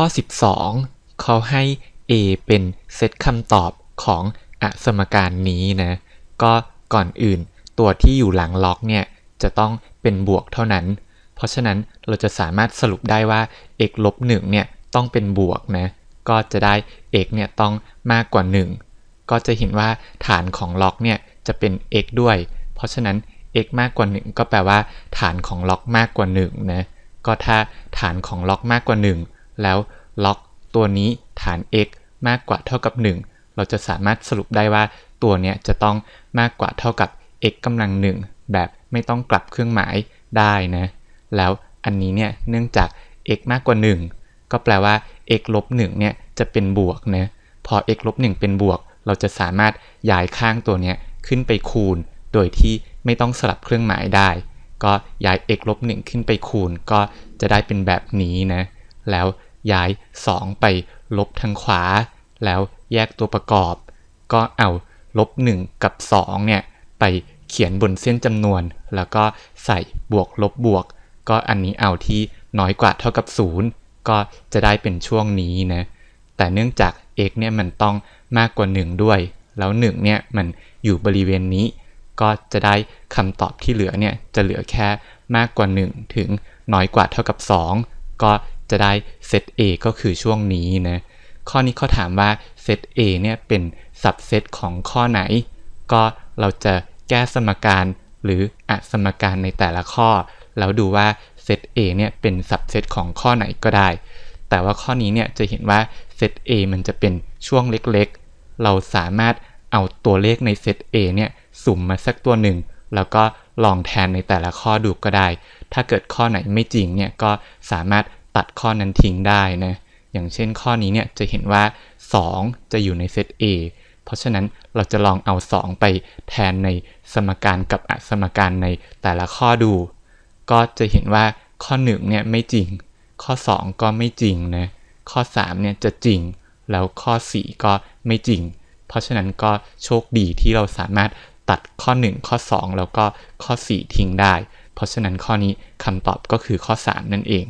ข้อ 12 เขาให้ A เป็นเซตคำตอบของอสมการนี้นะ ก็ก่อนอื่น ตัวที่อยู่หลังล็อกเนี่ย จะต้องเป็นบวกเท่านั้น เพราะฉะนั้นเราจะสามารถสรุปได้ว่า x ลบ1เนี่ยต้องเป็นบวกนะ ก็จะได้ x เนี่ยต้องมากกว่า 1 ก็จะเห็นว่าฐานของล็อกเนี่ยจะเป็น x ด้วย เพราะฉะนั้น x มากกว่า 1 ก็แปลว่า ฐานของล็อกมากกว่า1นะ ก็ถ้าฐานของล็อกมากกว่า 1 แล้วล็อกตัวนี้ฐาน x มากกว่าเท่ากับ 1 เราจะสามารถสรุปได้ว่าตัวเนี้ยจะต้องมากกว่าเท่ากับ x กำลัง1แบบไม่ต้องกลับเครื่องหมายได้นะ แล้วอันนี้เนี่ยเนื่องจาก x มากกว่า 1 ก็แปลว่า x ลบ1เนี่ยจะเป็นบวกนะ พอ x ลบ1เป็นบวก เราจะสามารถย้ายข้างตัวเนี้ยขึ้นไปคูณ โดยที่ไม่ต้องสลับเครื่องหมายได้ ก็ย้าย x ลบ1ขึ้นไปคูณ ก็จะได้เป็นแบบนี้นะ แล้ว ย้าย 2 ไปลบทางขวา แล้วแยกตัวประกอบ ก็เอาลบ 1 กับ 2 เนี่ย ไปเขียนบนเส้นจำนวน แล้วก็ใส่บวกลบบวก ก็อันนี้เอาที่น้อยกว่าเท่ากับ 0 ก็จะได้เป็นช่วงนี้นะ แต่เนื่องจาก x เนี่ยมันต้องมากกว่า 1 ด้วย แล้ว 1 เนี่ยมันอยู่บริเวณนี้ ก็จะได้คำตอบที่เหลือเนี่ยจะเหลือแค่มากกว่า 1 ถึงน้อยกว่าเท่ากับ 2 ก็ จะได้เซต A ก็คือช่วงนี้นะข้อนี้เขาถามว่าเซต A เนี่ยเป็นสับเซตของข้อไหน ก็เราจะแก้สมการหรืออสมการในแต่ละข้อ แล้วดูว่าเซต A เนี่ยเป็นสับเซตของข้อไหนก็ได้ แต่ว่าข้อนี้เนี่ยจะเห็นว่าเซต A มันจะเป็นช่วงเล็กๆ เราสามารถเอาตัวเลขในเซต A เนี่ยสุ่มมาสักตัวหนึ่ง แล้วก็ลองแทนในแต่ละข้อดูก็ได้ ถ้าเกิดข้อไหนไม่จริงเนี่ยก็สามารถ ตัดข้อนั้นทิ้งได้นะอย่างเช่นข้อนี้เนี่ยจะเห็นว่า 2 จะอยู่ในเซต A เพราะฉะนั้นเราจะลองเอา 2 ไปแทนในสมการกับอสมการในแต่ละข้อดู ก็จะเห็นว่าข้อ1เนี่ยไม่จริง ข้อ 2 ก็ไม่จริงนะข้อ3เนี่ยจะจริง แล้วข้อ 4 ก็ไม่จริง เพราะฉะนั้นก็โชคดีที่เราสามารถตัดข้อ 1 ข้อ 2 แล้วก็ข้อ 4 ทิ้งได้ เพราะฉะนั้นข้อนี้คำตอบก็คือข้อ 3 นั่นเอง